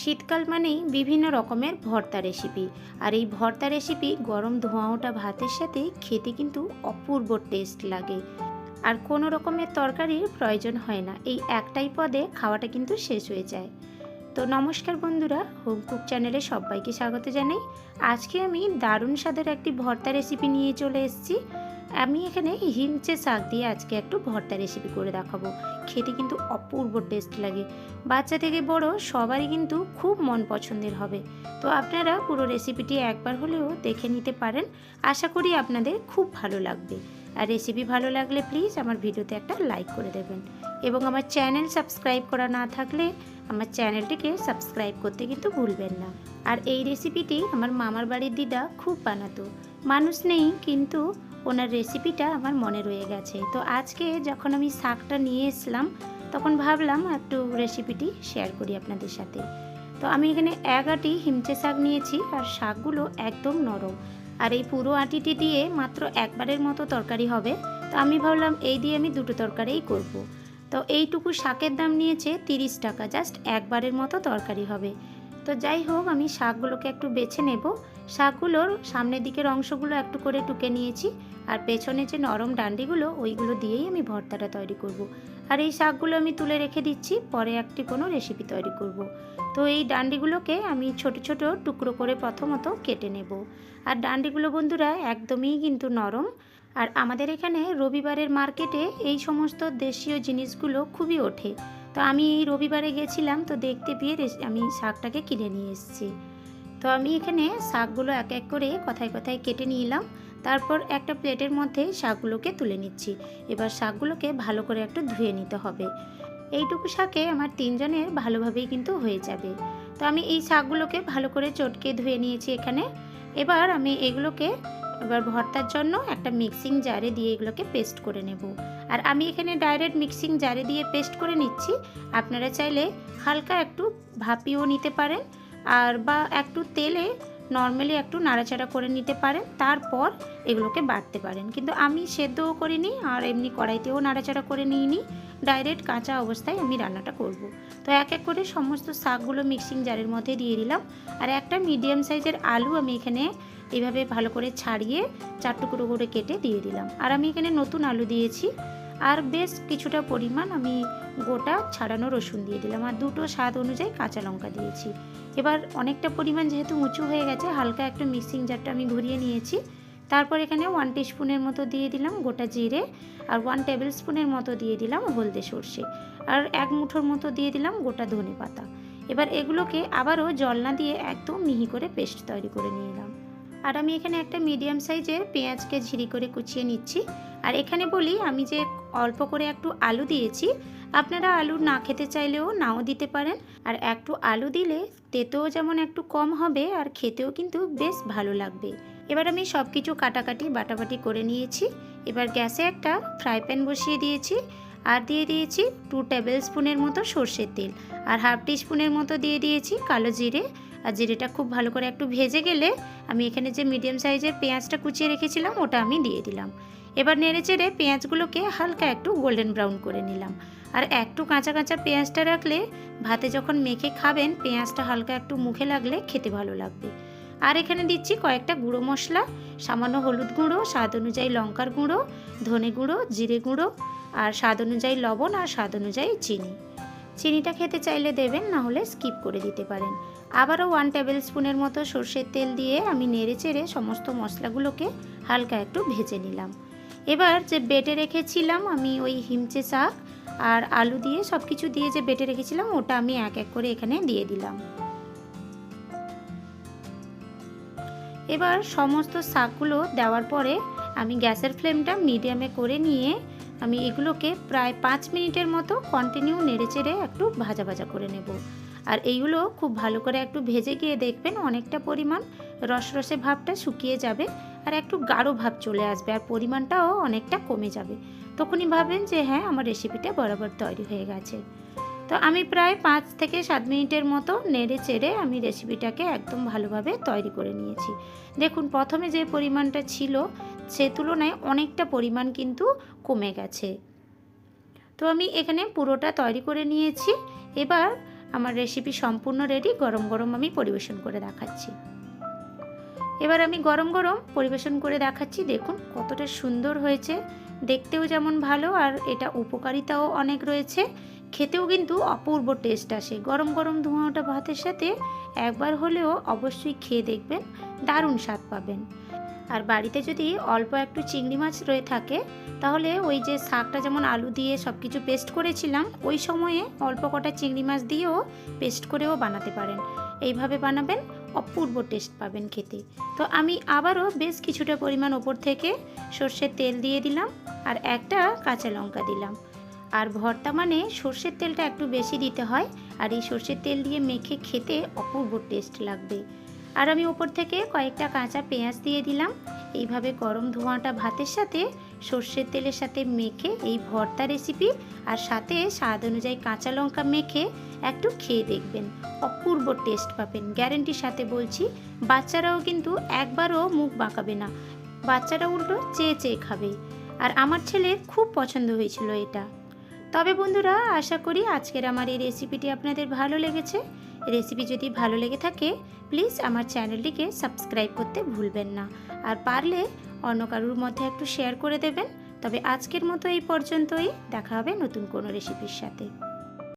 শীতকাল মানেই বিভিন্ন রকমের ভর্তা রেসিপি আর এই ভর্তা রেসিপি গরম ধোঁয়া ওঠা ভাতের সাথে খেতে কিন্তু অপূর্ব টেস্ট লাগে। আর কোনো রকমের তরকারির প্রয়োজন হয় না, এই একটাই পদে খাওয়াটা কিন্তু শেষ হয়ে যায়। তো নমস্কার বন্ধুরা, হোম কুক চ্যানেলে সবাইকে স্বাগত জানাই। আজকে আমি দারুণ স্বাদের একটি ভর্তা রেসিপি নিয়ে চলে এসেছি। আমি এখানে হিমচে শাক দিয়ে আজকে একটু ভর্তা রেসিপি করে দেখাবো। খেতে কিন্তু অপূর্ব টেস্ট লাগে। বাচ্চা থেকে বড় সবারই কিন্তু খুব মন পছন্দের হবে। তো আপনারা পুরো রেসিপিটি একবার হলেও দেখে নিতে পারেন। আশা করি আপনাদের খুব ভালো লাগবে। আর রেসিপি ভালো লাগলে প্লিজ আমার ভিডিওতে একটা লাইক করে দেবেন। এবং আমার চ্যানেল সাবস্ক্রাইব করা না থাকলে আমার চ্যানেলটিকে সাবস্ক্রাইব করতে কিন্তু ভুলবেন না। আর এই রেসিপিটি আমার মামার বাড়ির দিদা খুব বানাতো। মানুষ নেই কিন্তু ওনার রেসিপিটা আমার মনে রয়ে গেছে। তো আজকে যখন আমি শাকটা নিয়ে এসলাম, তখন ভাবলাম একটু রেসিপিটি শেয়ার করি আপনাদের সাথে। তো আমি এখানে এক আটি হিমচে শাক নিয়েছি আর শাকগুলো একদম নরম। আর এই পুরো আটিটি দিয়ে মাত্র একবারের মতো তরকারি হবে। তো আমি ভাবলাম এই দিয়ে আমি দুটো তরকারিই করব। তো এইটুকু শাকের দাম নিয়েছে তিরিশ টাকা, জাস্ট একবারের মতো তরকারি হবে। তো যাই হোক, আমি শাকগুলোকে একটু বেছে নেব। শাকগুলোর সামনের দিকের অংশগুলো একটু করে টুকে নিয়েছি আর পেছনে যে নরম ডান্ডিগুলো, ওইগুলো দিয়েই আমি ভর্তাটা তৈরি করব। আর এই শাকগুলো আমি তুলে রেখে দিচ্ছি, পরে একটি কোনো রেসিপি তৈরি করব। তো এই ডান্ডিগুলোকে আমি ছোট ছোট টুকরো করে প্রথমত কেটে নেব আর ডান্ডিগুলো বন্ধুরা একদমই কিন্তু নরম আর আমাদের এখানে রবিবারের মার্কেটে এই সমস্ত দেশীয় জিনিসগুলো খুবই ওঠে তো আমি এই রবিবারে গেছিলাম, তো দেখতে পেয়ে আমি শাকটাকে কিনে নিয়ে এসেছি তো আমি এখানে শাকগুলো এক এক করে কথায় কথায় কেটে নিলাম তারপর একটা প্লেটের মধ্যে শাকগুলোকে তুলে নিচ্ছি। এবার শাকগুলোকে ভালো করে একটু ধুয়ে নিতে হবে। এইটুকু শাকে আমার তিনজনের ভালোভাবেই কিন্তু হয়ে যাবে। তো আমি এই শাকগুলোকে ভালো করে চটকে ধুয়ে নিয়েছি এখানে। এবার আমি এগুলোকে এবার ভর্তার জন্য একটা মিক্সিং জারে দিয়ে এগুলোকে পেস্ট করে নেব। আর আমি এখানে ডাইরেক্ট মিক্সিং জারে দিয়ে পেস্ট করে নিচ্ছি। আপনারা চাইলে হালকা একটু ভাপিয়েও নিতে পারেন। আর বা একটু তেলে নর্মালি একটু নাড়াচাড়া করে নিতে পারেন, তারপর এগুলোকে বাটতে পারেন। কিন্তু আমি সেদ্ধও করিনি আর এমনি কড়াইতেও নাড়াচাড়া করে নিইনি, ডাইরেক্ট কাঁচা অবস্থায় আমি রান্নাটা করব। তো এক এক করে সমস্ত শাকগুলো মিক্সিং জারের মধ্যে দিয়ে দিলাম। আর একটা মিডিয়াম সাইজের আলু আমি এখানে এভাবে ভালো করে ছাড়িয়ে চার টুকরো করে কেটে দিয়ে দিলাম। আর আমি এখানে নতুন আলু দিয়েছি। আর বেশ কিছুটা পরিমাণ আমি গোটা ছাড়ানো রসুন দিয়ে দিলাম আর দুটো স্বাদ অনুযায়ী কাঁচা লঙ্কা দিয়েছি। এবার অনেকটা পরিমাণ যেহেতু উঁচু হয়ে গেছে, হালকা একটু মিক্সিং জারটা আমি ঘুরিয়ে নিয়েছি। তারপর এখানে ওয়ান স্পুনের মতো দিয়ে দিলাম গোটা জিরে আর ওয়ান টেবিল স্পুনের মতো দিয়ে দিলাম হলদে সর্ষে আর এক মুঠোর মতো দিয়ে দিলাম গোটা ধনে পাতা। এবার এগুলোকে আবারও জল না দিয়ে একদম মিহি করে পেস্ট তৈরি করে নিয়ে এলাম। আর আমি এখানে একটা মিডিয়াম সাইজের পেঁয়াজকে ঝিরি করে কুচিয়ে নিচ্ছি। আর এখানে বলি, আমি যে অল্প করে একটু আলু দিয়েছি। আপনারা আলু না খেতে চাইলেও নাও দিতে পারেন। আর একটু আলু দিলে তেতেও যেমন একটু কম হবে, আর খেতেও কিন্তু বেশ ভালো লাগবে। এবার আমি সব কিছু কাটাকাটি, বাটাবাটি করে নিয়েছি। এবার গ্যাসে একটা ফ্রাই প্যান বসিয়ে দিয়েছি। আর দিয়ে দিয়েছি টু টেবিল স্পুনের মতো সর্ষের তেল। আর হাফ টি স্পুনের মতো দিয়ে দিয়েছি কালো জিরে। আর জিরেটা খুব ভালো করে একটু ভেজে গেলে আমি এখানে যে মিডিয়াম সাইজের পেঁয়াজটা কুচিয়ে রেখেছিলাম, ওটা আমি দিয়ে দিলাম। এবার নেড়ে চেড়ে পেঁয়াজগুলোকে হালকা একটু গোল্ডেন ব্রাউন করে নিলাম। আর একটু কাঁচা কাঁচা পেঁয়াজটা রাখলে, ভাতে যখন মেখে খাবেন, পেঁয়াজটা হালকা একটু মুখে লাগলে খেতে ভালো লাগবে। আর এখানে দিচ্ছি কয়েকটা গুঁড়ো মশলা, সামান্য হলুদ গুঁড়ো, স্বাদ অনুযায়ী লঙ্কার গুঁড়ো, ধনে গুঁড়ো, জিরে গুঁড়ো, আর স্বাদ অনুযায়ী লবণ আর স্বাদ অনুযায়ী চিনি। চিনিটা খেতে চাইলে দেবেন, না হলে স্কিপ করে দিতে পারেন। আবারও ওয়ান টেবিল স্পুনের মতো সর্ষের তেল দিয়ে আমি নেড়ে চেড়ে সমস্ত মশলাগুলোকে হালকা একটু ভেজে নিলাম। এবার যে বেটে রেখেছিলাম আমি ওই হিমচে শাক আর আলু দিয়ে সব কিছু দিয়ে যে বেটে রেখেছিলাম, ওটা আমি এক এক করে এখানে দিয়ে দিলাম। এবার সমস্ত শাকগুলো দেওয়ার পরে আমি গ্যাসের ফ্লেমটা মিডিয়ামে করে নিয়ে আমি এগুলোকে প্রায় পাঁচ মিনিটের মতো কন্টিনিউ নেড়ে চেড়ে একটু ভাজা ভাজা করে নেব। আর এইগুলো খুব ভালো করে একটু ভেজে গিয়ে দেখবেন অনেকটা পরিমাণ রস রসরসে ভাবটা শুকিয়ে যাবে আর একটু গাঢ় ভাব চলে আসবে আর পরিমাণটাও অনেকটা কমে যাবে। তখনই ভাবেন যে হ্যাঁ আমার রেসিপিটা বরাবর তৈরি হয়ে গেছে। তো আমি প্রায় পাঁচ থেকে সাত মিনিটের মতো নেড়ে চেড়ে আমি রেসিপিটাকে একদম ভালোভাবে তৈরি করে নিয়েছি। দেখুন, প্রথমে যে পরিমাণটা ছিল, সে তুলনায় অনেকটা পরিমাণ কিন্তু কমে গেছে। তো আমি এখানে পুরোটা তৈরি করে নিয়েছি। এবার আমার রেসিপি সম্পূর্ণ রেডি গরম গরম আমি পরিবেশন করে দেখাচ্ছি। এবার আমি গরম গরম পরিবেশন করে দেখাচ্ছি। দেখুন কতটা সুন্দর হয়েছে। দেখতেও যেমন ভালো আর এটা উপকারিতাও অনেক রয়েছে। খেতেও কিন্তু অপূর্ব টেস্ট আসে। গরম গরম ধোঁয়াটা ভাতের সাথে একবার হলেও অবশ্যই খেয়ে দেখবেন, দারুণ স্বাদ পাবেন। আর বাড়িতে যদি অল্প একটু চিংড়ি মাছ রয়ে থাকে, তাহলে ওই যে শাকটা যেমন আলু দিয়ে সব কিছু পেস্ট করেছিলাম, ওই সময়ে অল্প কটা চিংড়ি মাছ দিয়েও পেস্ট করেও বানাতে পারেন। এইভাবে বানাবেন অপূর্ব টেস্ট পাবেন খেতে। তো আমি আবারও বেশ কিছুটা পরিমাণ ওপর থেকে সর্ষের তেল দিয়ে দিলাম আর একটা কাঁচা লঙ্কা দিলাম। আর ভর্তা মানে সর্ষের তেলটা একটু বেশি দিতে হয় আর এই সর্ষের তেল দিয়ে মেখে খেতে অপূর্ব টেস্ট লাগবে। আর আমি ওপর থেকে কয়েকটা কাঁচা পেঁয়াজ দিয়ে দিলাম এইভাবে গরম ধোঁয়াটা ভাতের সাথে, সর্ষের তেলের সাথে মেখে এই ভর্তা রেসিপি আর সাথে স্বাদ অনুযায়ী কাঁচা লঙ্কা মেখে একটু খেয়ে দেখবেন। অপূর্ব টেস্ট পাবেন। গ্যারেন্টির সাথে বলছি, বাচ্চারাও কিন্তু একবারও মুখ বাঁকাবে না। বাচ্চারা উল্টো চেয়ে চেয়ে খাবে। আর আমার ছেলের খুব পছন্দ হয়েছিল এটা। তবে বন্ধুরা, আশা করি আজকের আমার এই রেসিপিটি আপনাদের ভালো লেগেছে। রেসিপি যদি ভালো লেগে থাকে প্লিজ আমার চ্যানেলটিকে সাবস্ক্রাইব করতে ভুলবেন না। আর পারলে অন্য কারুর মধ্যে একটু শেয়ার করে দেবেন। তবে আজকের মতো এই পর্যন্তই। দেখা হবে নতুন কোনো রেসিপির সাথে।